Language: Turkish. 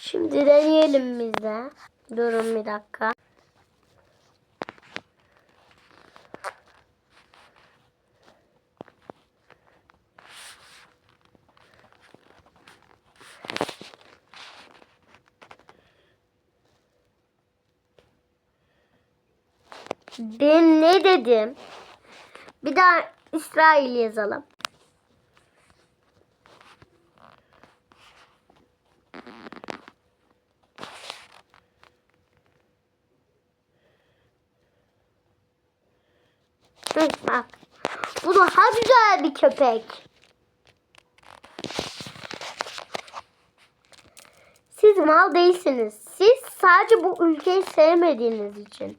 Şimdi deneyelim biz de. Durun bir dakika. Ben ne dedim? Bir daha İsrail yazalım. Hı, bak. Bu daha güzel bir köpek. Siz mal değilsiniz. Siz sadece bu ülkeyi sevmediğiniz için.